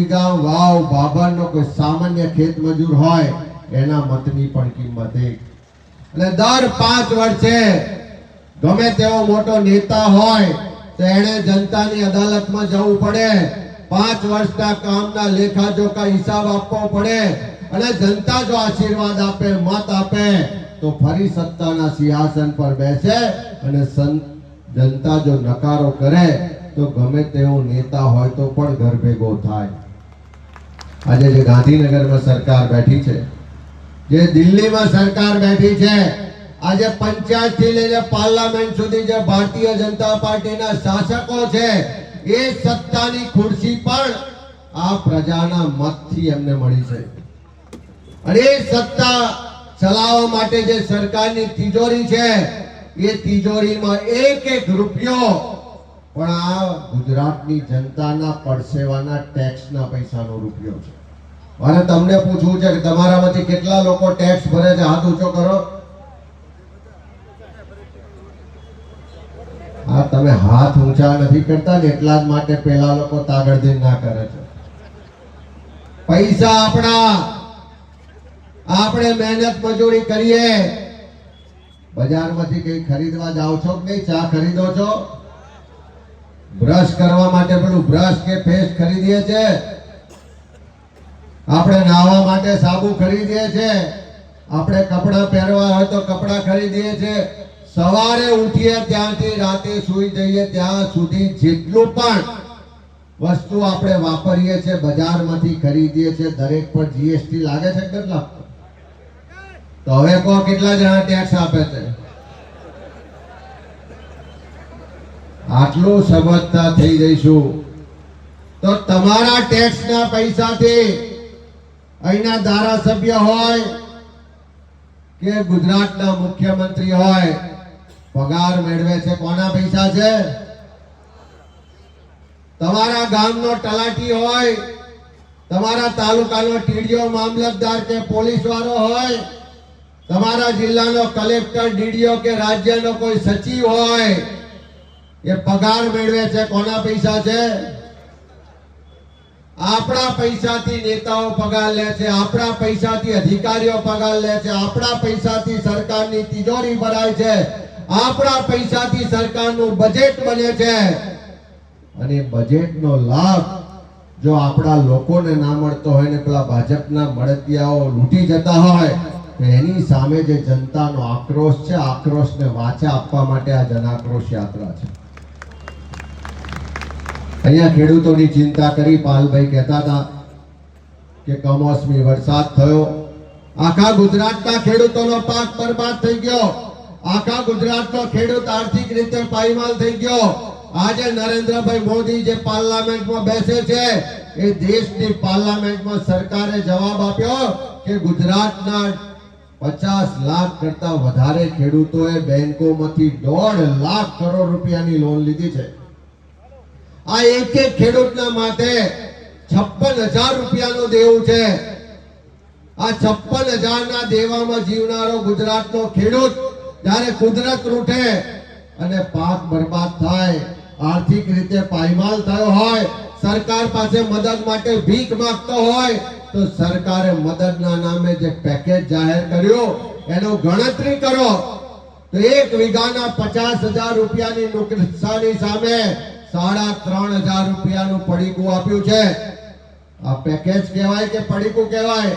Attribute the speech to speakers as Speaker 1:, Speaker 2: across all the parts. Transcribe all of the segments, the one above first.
Speaker 1: ગામ, વાવ બાબરનો કોઈ સામાન્ય ખેત મજૂર હોય, એના મતની પણ કિંમત એક. એટલે દર પાંચ વર્ષે ગમે તેવો મોટો નેતા હોય, તો એણે જનતાની અદાલતમાં જવું પડે. પાંચ વર્ષના કામના લેખાજોખા હિસાબ આપવો પડે. અને જનતા જો આશીર્વાદ આપે, મત આપે, તો ફરી સત્તાના સિંહાસન પર બેસે અને જનતા જો નકારો કરે, તો ગમે તેવો નેતા હોય તો પણ ઘર ભેગો થાય. આજે જે ગાંધીનગરમાં સરકાર બેઠી છે, જે દિલ્હીમાં સરકાર બેઠી છે, આજે પંચાયતથી લઈને પાર્લામેન્ટ સુધી જે ભારતીય જનતા પાર્ટીના શાસકો છે, એ સત્તાની ખુરશી પણ આ પ્રજાના મતથી એમને મળી છે. અને એ સત્તા ચલાવવા માટે જે સરકારની તિજોરી છે, એ તિજોરીમાં એક એક રૂપિયો પણ આ ગુજરાતની જનતાના પડસેવાના ટેક્સના પૈસાનો રૂપિયો છે. અને તમને પૂછવું છે કે તમારામાંથી કેટલા લોકો ટેક્સ ભરે છે? હાથ ઊંચો કરો. હા તમે હાથ ઊંચા નથી કરતા ને એટલા જ માટે પેલા લોકો તાગડધીન ના કરે છે. પૈસા આપણા. આપણે મહેનત મજૂરી કરીએ. બજારમાંથી કઈ ખરીદવા જાઓ છો કે નહીં? ચા ખરીદો છો? બ્રશ કરવા માટે પેલું બ્રશ કે પેસ્ટ ખરીદીએ છે. આપણે નાહવા માટે સાબુ ખરીદીએ છે. આપણે કપડાં પહેરવા હોય તો કપડાં ખરીદીએ છે. સવારે ઉઠીએ ત્યાંથી રાતે સૂઈ જઈએ ત્યાં સુધી જેટલું પણ વસ્તુ આપણે વાપરીએ છીએ બજારમાંથી ખરીદીએ છીએ દરેક પર જીએસટી લાગે છે કેટલા? તો હવે કો કેટલા જણા ટેક્સ આપે છે? આટલું સમજતા થઈ જઈશું. તો તમારા ટેક્સના પૈસાથી અહીંના ધારાસભ્ય હોય કે ગુજરાતના મુખ્યમંત્રી હોય, પગાર મેળવે છે કોના પૈસા છે? તમારા ગામનો તલાટી હોય, તમારા તાલુકાનો ટીડીઓ મામલતદાર કે પોલીસ વાળો હોય, તમારા જિલ્લાનો કલેક્ટર, ડીડીઓ કે રાજ્યનો કોઈ સચિવ હોય એ પગાર મેળવે છે, કોના પૈસા છે? આપણા પૈસાથી નેતાઓ પગાર લે છે, આપણા પૈસાથી અધિકારીઓ પગાર લે છે, આપણા પૈસાથી સરકારની તિજોરી ભરાય છે, આપણા પૈસાથી સરકારનું બજેટ બને છે. અને બજેટનો લાભ જો આપણા લોકોને ના મળતો હોય ને પેલા ભાજપના મળતિયાઓ લૂંટી જતા હોય, તો એની સામે જે જનતાનો આક્રોશ છે, આક્રોશને વાચા આપવા માટે આ જનાક્રોશ યાત્રા છે. અહીંયા ખેડૂતોની ચિંતા કરી પાલભાઈ કહેતા હતા કે કમોસમી વરસાદ થયો. આખા ગુજરાતના ખેડૂતોનો પાક બરબાદ થઈ ગયો. આખા ગુજરાતનો ખેડૂત આર્થિક રીતે પાયમાલ થઈ ગયો. આજે નરેન્દ્રભાઈ મોદી જે પાર્લામેન્ટમાં બેસે છે, એ દેશની પાર્લામેન્ટમાં સરકારે જવાબ આપ્યો કે ગુજરાતના પચાસ લાખ કરતા વધારે ખેડૂતોએ બેંકોમાંથી દોઢ લાખ કરોડ રૂપિયાની લોન લીધી છે. આ એક એક ખેડૂતના માથે છપ્પન હજાર રૂપિયાનો દેવું છે. આ છપ્પન હજારના દેવામાં જીવનારો ગુજરાતનો ખેડૂત જ્યારે કુદરત રૂઠે અને પાક બરબાદ થાય, આર્થિક રીતે પાયમાલ થયો હોય, સરકાર પાસે મદદ માટે ભીખ માંગતો હોય, તો સરકારે મદદના નામે જે પેકેજ જાહેર કર્યો, એનો ગણતરી કરો. તો એક વીઘાના પચાસ હજાર રૂપિયાની નુકસાની સામે સાડા ત્રણ હજાર રૂપિયાનું પડીકું આપ્યું છે. આ પેકેજ કહેવાય કે પડીકું કહેવાય?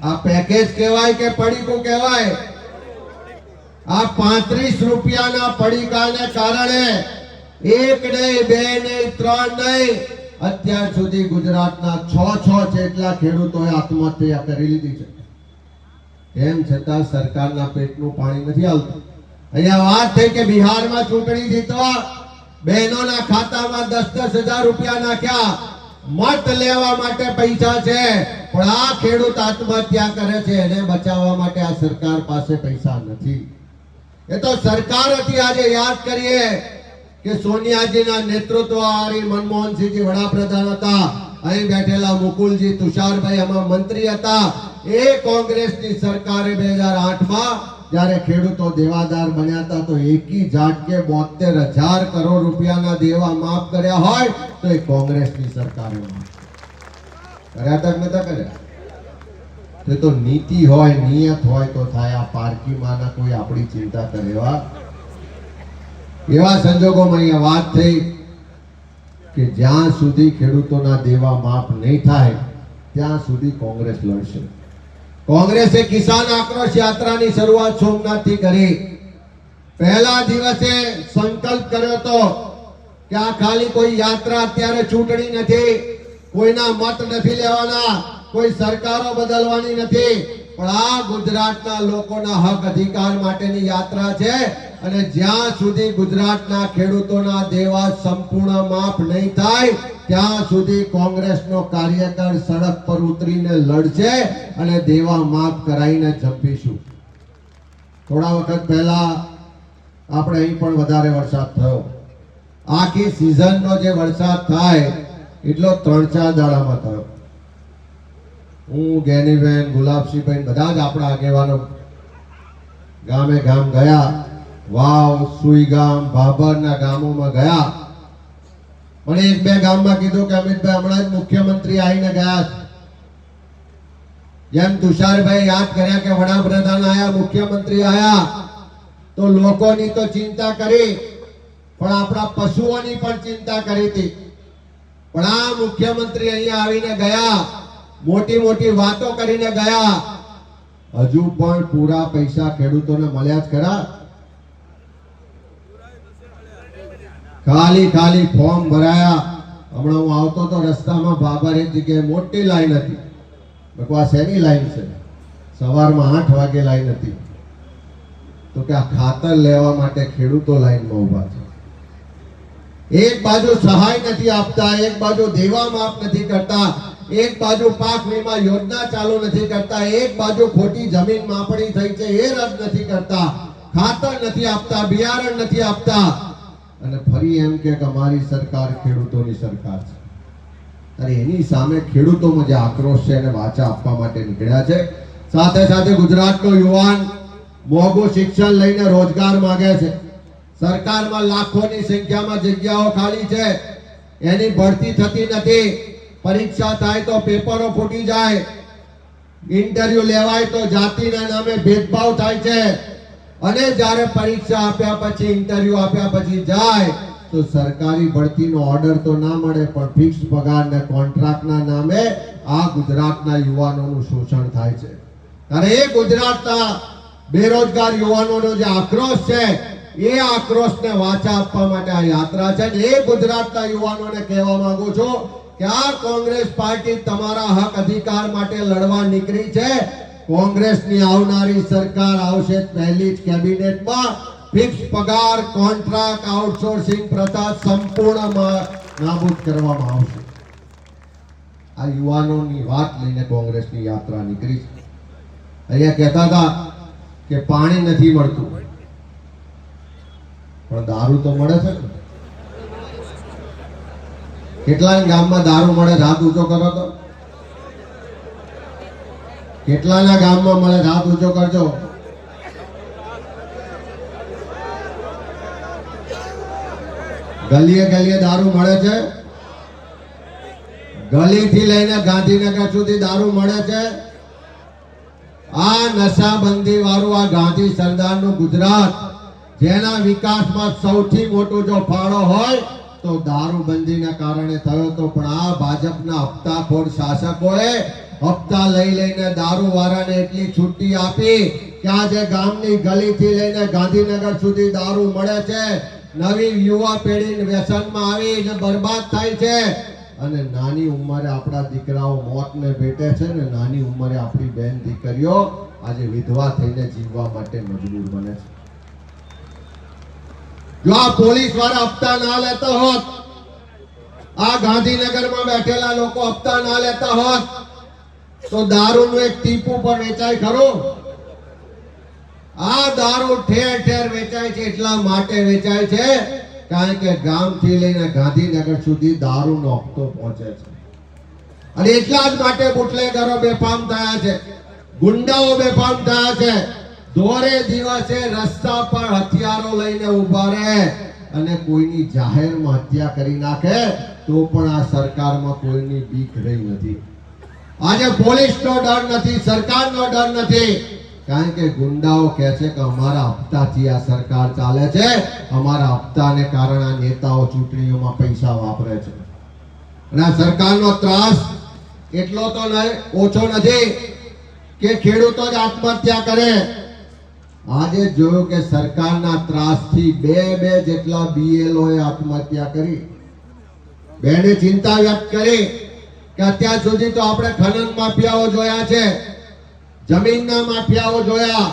Speaker 1: આ પેકેજ કહેવાય કે પડીકું કહેવાય? આ પાંત્રીસ રૂપિયાના પડીકાને કારણે એક નહીં, બે નહીં, ત્રણ નહીં, અત્યાર સુધી ગુજરાતના છ છ જેટલા ખેડૂતોએ આત્મહત્યા કરી લીધી છે. તેમ છતાં સરકારના પેટનું પાણી નથી આવતું. અહીંયા વાત થઈ કે બિહારમાં ચૂંટણી જીતવા બહેનોના ખાતામાં દસ દસ હજાર રૂપિયા નાખ્યા. મત લેવા માટે પૈસા છે, પણ આ ખેડૂત આત્મહત્યા કરે છે, એને બચાવવા માટે આ સરકાર પાસે પૈસા નથી. એ તો સરકાર હતી આજે યાદ કરીએ કે સોનિયાજીના નેતૃત્વ હારી મનમોહનસિંહજી વડાપ્રધાન હતા. અહીં બેઠેલા મુકુલજી તુષારભાઈ આમાં મંત્રી હતા. એ કોંગ્રેસની સરકારે બે હજાર આઠમાં જ્યારે ખેડૂતો દેવાદાર બન્યા હતા, તો એકી ઝાટકે બોતેર હજાર કરોડ રૂપિયાના દેવા માફ કર્યા હોય, તો એ કોંગ્રેસની સરકારે કર્યા. તક નતા કર્યા? તે તો નીતિ હોય, નિયત હોય, તો થાય. આ પારકીમાંના કોઈ આપણી ચિંતા કરે એવા? એવા સંજોગોમાં અહીંયા વાત થઈ કે જ્યાં સુધી ખેડૂતોના દેવા માફ નહીં થાય, ત્યાં સુધી કોંગ્રેસ લડશે. કોંગ્રેસે કિસાન આક્રોશ યાત્રાની શરૂઆત સોમનાથથી કરી. પહેલા દિવસે સંકલ્પ કર્યો હતો કે આ ખાલી કોઈ યાત્રા અત્યારે ચૂંટણી નથી, કોઈના મત નથી લેવાના, કોઈ સરકારો બદલવાની નથી. પણ આ ગુજરાતના લોકોના હક અધિકાર માટેની યાત્રા છે. અને જ્યાં સુધી ગુજરાતના ખેડૂતોના દેવા સંપૂર્ણ માફ નહીં થાય, ત્યાં સુધી કોંગ્રેસનો કાર્યકર સડક પર ઉતરીને લડશે અને દેવા માફ કરાવીને જંપીશું. થોડા વખત પહેલા આપણે અહીં પણ વધારે વરસાદ થયો. આખી સિઝનનો જે વરસાદ થાય, એટલો ત્રણ ચાર દાડામાં થયો. હું, ગેનીબેન, ગુલાબસિંહબેન બધા જ આપણા આગેવાનો ગામે ગામ ગયા. વાવ સુઈગામ ભાભરના ગામોમાં ગયા. પણ એક બે ગામમાં કીધું કે અમિતભાઈ હમણાં જ મુખ્યમંત્રી આવીને ગયા છે. જેમ તુષારભાઈ યાદ કર્યા કે વડાપ્રધાન આયા, મુખ્યમંત્રી આયા, તો લોકોની તો ચિંતા કરી, પણ આપણા પશુઓની પણ ચિંતા કરી હતી. પણ આ મુખ્યમંત્રી અહીંયા આવીને ગયા, મોટી મોટી વાતો કરીને ગયા. હજુ પણ પૂરા પૈસા ખેડૂતોને મળ્યા જ ખરા. ખાલી ખાલી ફોર્મ ભરાયા. હમણાં હું આવતો તો રસ્તામાં બાબર જગ્યાએ મોટી લાઈન હતી. આ શેની લાઈન છે. સવારમાં આઠ વાગે લાઈન હતી. તો કે આ ખાતર લેવા માટે ખેડૂતો લાઈનમાં ઊભા છે. એક બાજુ સહાય નથી આપતા, એક બાજુ દેવા માફ નથી કરતા, એક બાજુ પાક વીમા યોજના ચાલુ નથી કરતા, એક બાજુ ખોટી જમીન માપણી થઈ છે, એ રદ નથી કરતા, ખાતર નથી આપતા, બિયારણ નથી આપતા અને ફરી એમ કે અમારી સરકાર ખેડૂતોની સરકાર છે. અને એની સામે ખેડૂતોમાં જે આક્રોશ છે એને વાચા આપવા માટે નીકળ્યા છે. સાથે સાથે ગુજરાતનો યુવાન મોંઘું શિક્ષણ લઈને રોજગાર માંગે છે. સરકારમાં લાખોની સંખ્યામાં જગ્યાઓ ખાલી છે. એની ભરતી થતી નથી. પરીક્ષા થાય તો પેપરો ફૂટી જાય. ઇન્ટરવ્યુ લેવાય તો જાતિના નામે ભેદભાવ થાય છે. અને જ્યારે પરીક્ષા આપ્યા પછી ઇન્ટરવ્યુ આપ્યા પછી જાય, તો સરકારી ભરતીનો ઓર્ડર તો ના મળે, પણ ફિક્સ પગાર ને કોન્ટ્રાક્ટના નામે આ ગુજરાતના યુવાનોનું શોષણ થાય છે. અને એ ગુજરાતના બેરોજગાર યુવાનોનો જે આક્રોશ છે, એ આક્રોશને વાચા આપવા માટે આ યાત્રા છે એ ગુજરાતના યુવાનોને કહેવા માંગુ છું કે આ કોંગ્રેસ પાર્ટી તમારા હક અધિકાર માટે લડવા નીકળી છે કોંગ્રેસની આવનારી સરકાર આવશે પહેલી જ કેબિનેટમાં. ફિક્સ પગાર, કોન્ટ્રાક્ટ, આઉટસોર્સિંગ પ્રથા સંપૂર્ણમાં નાબૂદ કરવામાં આવશે. આ યુવાનોની વાત લઈને કોંગ્રેસની યાત્રા નીકળી છે. અહીંયા કહેતા હતા કે પાણી નથી મળતું. પણ દારૂ તો મળે છે ને? કેટલાય ગામમાં દારૂ મળે રાત ઊંચો કરો તો. કેટલાના ગામમાં મળે હાથ ઊંચો કરજો? ગલીએ ગલીએ દારૂ મળે છે? ગલીથી લઈને ગાંધીનગર સુધી દારૂ મળે છે? આ નશાબંધી વાળું આ ગાંધી સરદારનું ગુજરાત, જેના વિકાસમાં સૌથી મોટો જો ફાળો હોય, તો દારૂબંધીના કારણે થયો તો પણ આ ભાજપના હપ્તાખોર શાસકોએ હપ્તા લઈ લઈને દારૂ વાળાને એટલી છુટ્ટી આપી કે આજે ગામની ગલીથી લઈને ગાંધીનગર સુધી દારૂ મળે છે. નવી યુવા પેઢી વ્યસનમાં આવીને બરબાદ થાય છે. અને નાની ઉંમરે આપણા દીકરાઓ મોતને ભેટે છે ને નાની ઉંમરે આપણી બેન દીકરીઓ આજે વિધવા થઈને જીવવા માટે મજબૂર બને છે. જો આ પોલીસવાળા હપ્તા ના લેતા હોત, આ ગાંધીનગરમાં બેઠેલા લોકો હપ્તા ના લેતા હોત તો દારૂનું એક ટીપું પણ વેચાય ખરો? આ દારૂ ઠેર ઠેર વેચાય છે, એટલા માટે વેચાય છે, કારણ કે ગામથી લઈને ગાંધીનગર સુધી દારૂનો હપ્તો પહોંચે છે. અને એટલા જ માટે બુટલેગરો બેફામ થયા છે. ગુંડાઓ બેફામ થયા છે. દોરે દિવસે રસ્તા પર હથિયારો લઈને ઊભા રહે અને કોઈની જાહેરમાં હત્યા કરી નાખે, તો પણ આ સરકારમાં કોઈની બીક રહી નથી. આજે પોલીસનો ડર નથી, સરકારનો ડર નથી. કારણ કે ગુંડાઓ કહે છે કે અમારા હપ્તાથી આ સરકાર ચાલે છે. અમારા હપ્તાને કારણે આ નેતાઓ ચૂંટણીઓમાં પૈસા વાપરે છે. અને આ સરકારનો ત્રાસ એટલો તો ઓછો નથી કે ખેડૂતો જ આત્મહત્યા કરે. આજે જોયું કે સરકારના ત્રાસથી બે બે જેટલા BLO એ આત્મહત્યા કરી. બેને ચિંતા વ્યક્ત કરી. કે અત્યાર સુધી તો આપણે ખનન માફિયાઓ જોયા છે. જમીનના માફિયાઓ જોયા,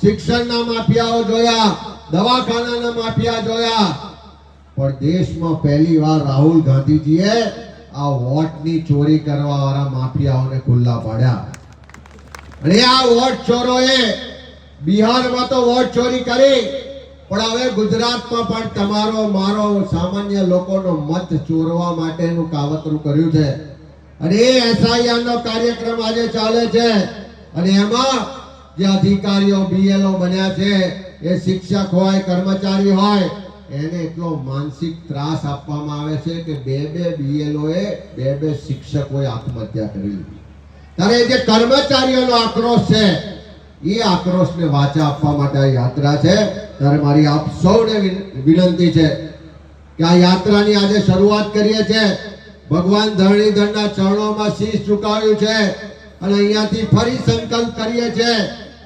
Speaker 1: શિક્ષણના માફિયાઓ જોયા, દવાખાનાના માફિયા જોયા. પણ દેશમાં પહેલી વાર રાહુલ ગાંધીજીએ આ વોટની ચોરી કરવા વાળા માફિયાઓને ખુલ્લા પાડ્યા. અને આ વોટ ચોરોએ બિહારમાં તો વોટ ચોરી કરી, પણ હવે ગુજરાતમાં પણ તમારો, મારો, સામાન્ય લોકોનો મત ચોરવા માટેનું કાવતરું કર્યું છે. અને એ એસઆઈઆર નો કાર્યક્રમ આજે ચાલે છે. અને એમાં જે અધિકારીઓ બીએલઓ બન્યા છે, એ શિક્ષક હોય, કર્મચારી હોય, એને એટલો માનસિક ત્રાસ આપવામાં આવે છે કે બે બે બીએલઓ એ બે બે શિક્ષકોએ આત્મહત્યા કરી લીધી. ત્યારે જે કર્મચારીઓનો આક્રોશ છે, એ આક્રોશને વાચા આપવા માટે આ યાત્રા છે. ત્યારે મારી આપ સૌને વિનંતી છે કે આ યાત્રાની આજે શરૂઆત કરીએ છીએ. ભગવાન ધરણીધરના ચરણોમાં શીશ ઝુકાવ્યું છે અને અહીંયાથી ફરી સંકલ્પ કરીએ છે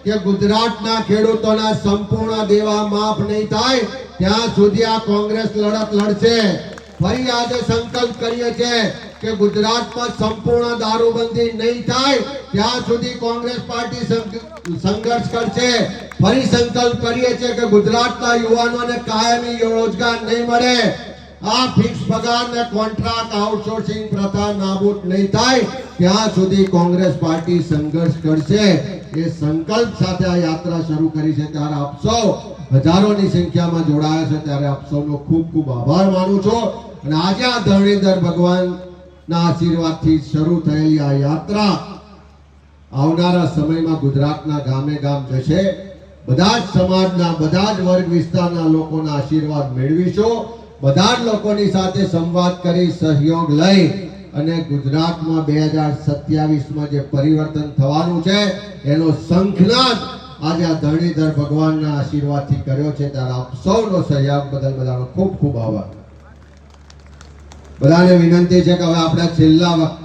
Speaker 1: કે ગુજરાતના ખેડૂતોના સંપૂર્ણ દેવા માફ નહીં થાય, ત્યાં સુધી આ કોંગ્રેસ લડત લડશે. ફરી આજે સંકલ્પ કરીએ છીએ કે ગુજરાતમાં સંપૂર્ણ દારૂબંધી નહીં થાય, ત્યાં સુધી કોંગ્રેસ પાર્ટી સંઘર્ષ કરશે. ફરી સંકલ્પ કરીએ છીએ કે ગુજરાતના યુવાનોને કાયમી રોજગાર નહીં મળે. આ ફિક્સ પગાર ને કોન્ટ્રાક્ટ આઉટસોર્સિંગ પ્રથા નાબૂદ નહીં થાય. ત્યાં સુધી કોંગ્રેસ પાર્ટી સંઘર્ષ કરશે. એ સંકલ્પ સાથે આ યાત્રા શરૂ કરી છે. ત્યારે આપ સૌ હજારોની સંખ્યામાં જોડાયા છે. ત્યારે આપ સૌનો ખૂબ ખૂબ આભાર માનું છું. અને આજે આ ધરણીધર ભગવાનના આશીર્વાદથી શરૂ થયેલી આ યાત્રા આવનારા સમયમાં ગુજરાતના ગામે ગામ જશે. બધા જ સમાજના, બધા જ વર્ગ વિસ્તારના લોકોના આશીર્વાદ મેળવીશું. બધા જ લોકોની સાથે સંવાદ કરી, સહયોગ લઈ અને ગુજરાતમાં બે હજાર સત્યાવીસમાં જે પરિવર્તન થવાનું છે, એનો શંખનાદ આજે આ ધરણીધર ભગવાનના આશીર્વાદથી કર્યો છે. ત્યારે આપ સૌનો સહયોગ બદલ બધાનો ખૂબ ખૂબ આભાર. બધાને વિનંતી છે કે હવે આપણે છેલ્લા વખત